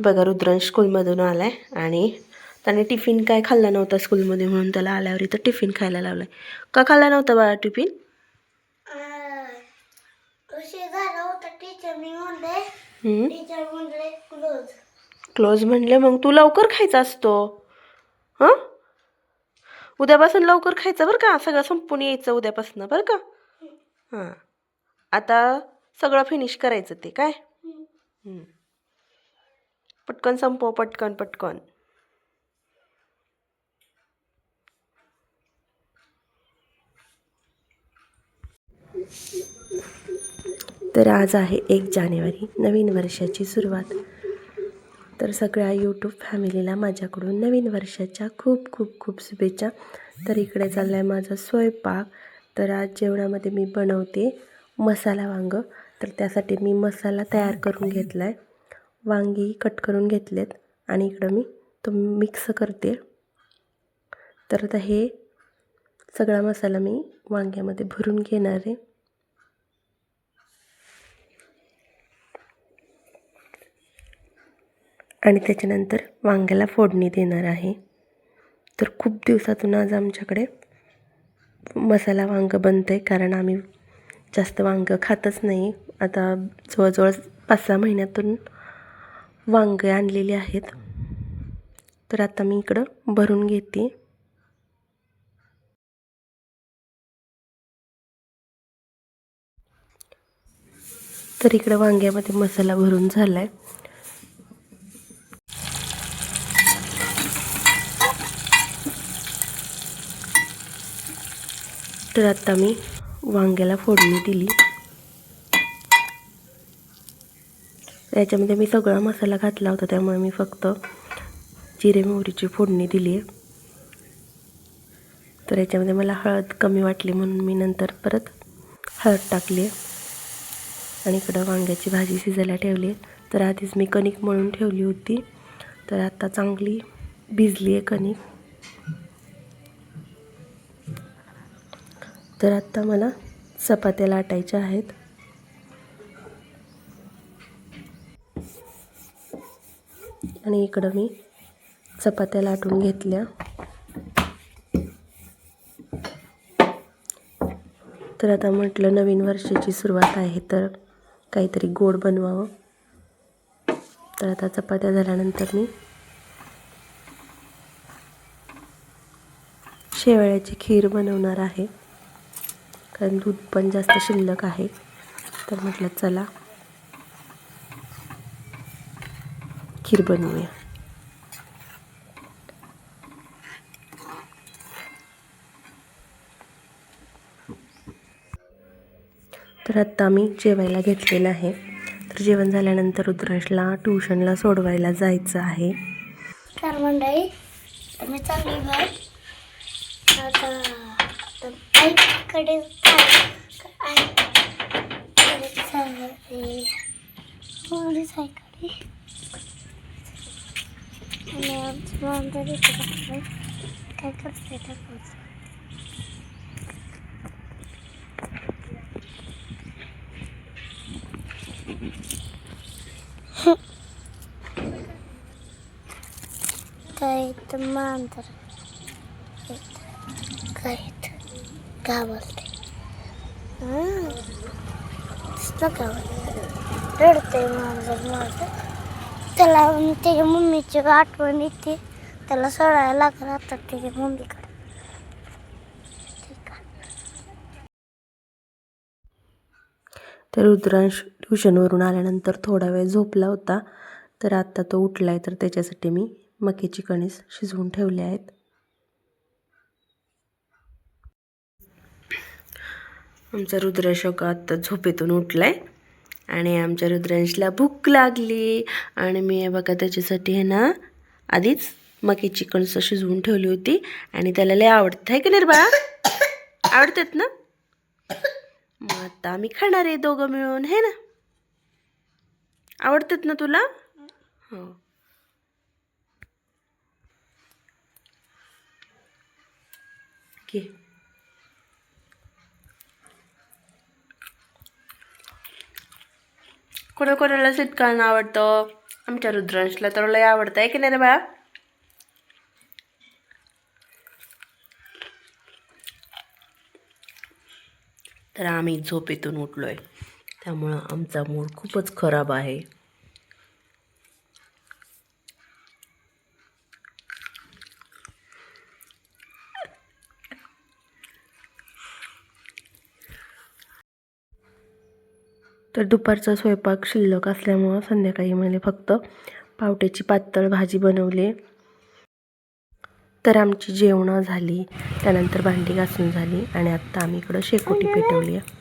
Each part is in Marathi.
बघा रुद्रांश स्कूलमधून आला आहे आणि त्याने टिफिन काय खाल्ला नव्हता स्कूलमध्ये म्हणून त्याला आल्यावर इथं टिफिन खायला लावलं आहे का खाल्ला नव्हता बाळा टिफिन? क्लोज क्लोज म्हणले. मग तू लवकर खायचा असतो. हां? उद्यापासून लवकर खायचं बरं का? सगळं संपून यायचं उद्यापासून बरं का? हां. आता सगळं फिनिश करायचं ते काय. पटकन संपव पटकन पटकन. तर आज आहे एक जानेवारी नवीन वर्षाची सुरुवात. तर सगळ्या यूट्यूब फॅमिलीला माझ्याकडून नवीन वर्षाच्या खूप खूप खूप शुभेच्छा. तर इकडे चालला आहे माझा स्वयंपाक. तर आज जेवणामध्ये मी बनवते मसाला वांगं. तर त्यासाठी मी मसाला तयार करून घेतला आहे वांगी कट करून घेतलेत आणि इकडं मी तो मिक्स करते. तर आता हे सगळा मसाला मी वांग्यामध्ये भरून घेणार आहे. आणि त्याच्यानंतर वांग्याला फोडणी देणार आहे. तर खूप दिवसातून आज आमच्याकडे मसाला वांगं बनतं आहे कारण आम्ही जास्त वांगं खातच नाही. आता जवळजवळ पाच सहा महिन्यातून वांगे आणलेली आहेत. तर आता मी इकडं भरून घेते. तर इकडं वांग्यामध्ये मसाला भरून झाला आहे तर आता मी वांग्याला फोडणी दिली. याच्यामध्ये मी सगळा मसाला घातला होता त्यामुळे मी फक्त जिरे मोहरीची फोडणी दिली आहे. तर याच्यामध्ये मला हळद कमी वाटली म्हणून मी नंतर परत हळद टाकली आहे. आणि इकडं वांग्याची भाजी शिजायला ठेवली आहे. तर आधीच मी कणिक मळून ठेवली होती. तर आता चांगली भिजली आहे कणिक. तर आत्ता मला चपात्या लाटायच्या आहेत. आणि इकडं मी चपात्या लाटून घेतल्या. तर आता म्हटलं नवीन वर्षाची सुरुवात आहे तर काहीतरी गोड बनवावं. तर आता चपात्या झाल्यानंतर मी शेवळ्याची खीर बनवणार आहे. कारण दूध पण जास्त शिल्लक आहे. तर म्हटलं चला. खीर बनवूया. तर आत्ता आम्ही जेवायला घेतलेलं आहे. तर जेवण झाल्यानंतर रुद्राशला ट्युशनला सोडवायला जायचं आहे. तर मंडळी मी चालली घर आता आईकडे आईकडे आणि आमची मांजर इकडे बसली. काय करते टाकून काय तर मांजर काय काय बोलते नुसतं त्याला त्याच्या मम्मीची आठवण येते. त्याला सोडायला लागला आता त्याच्या मम्मीकडे. तर रुद्रांश ट्युशनवरून आल्यानंतर थोडा वेळ झोपला होता. तर आत्ता तो उठला आहे तर त्याच्यासाठी मी मक्याची कणीस शिजवून ठेवले आहेत. आमचा रुद्राशोक आत्ता झोपेतून उठला आहे आणि आमच्या रुद्रांशला भूक लागली. आणि मी बघा त्याच्यासाठी आहे ना आधीच मक्याची कणसं शिजवून ठेवली होती. आणि त्याला लय आवडतं आहे की नाही बाळा? आवडतात ना? मग आता आम्ही खाणार आहे दोघं मिळून हे ना? आवडतात ना तुला? हो. घे. कोणा कोणाला स्वीटकॉर्न आवडतं. आमच्या रुद्रांशला तर लय आवडतं. आहे की नाही रे बाळा? तर आम्ही झोपेतून उठलो आहे त्यामुळं आमचा मूड खूपच खराब आहे. तर दुपारचा स्वयंपाक शिल्लक असल्यामुळं संध्याकाळी मला फक्त पावट्याची पातळ भाजी बनवली. तर आमची जेवणं झाली त्यानंतर भांडी घासून झाली आणि आत्ता आम्ही इकडं शेकोटी पेटवली आहे.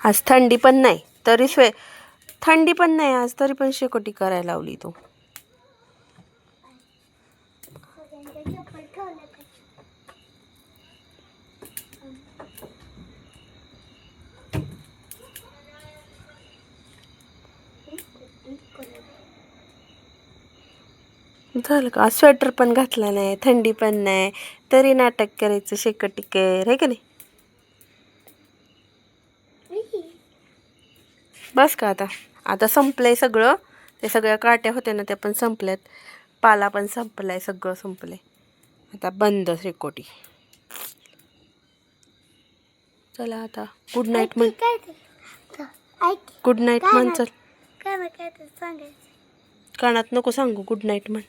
आज थंडी पण नाही तरी स्वे थंडी पण नाही आज तरी पण शेकोटी करायला लावली तू. झालं का? आज स्वेटर पण घातला नाही थंडी पण नाही तरी नाटक करायचं शेकोटी कर आहे का नाही? बस का आता? आता संपलंय सगळं. ते सगळ्या काट्या होत्या ना त्या पण संपल्यात. पाला पण संपलाय सगळं संपलंय. आता बंद शेकोटी चला आता. गुड नाईट म्हण गुड नाईट म्हण चल. कानात नको सांगू गुड नाईट म्हण.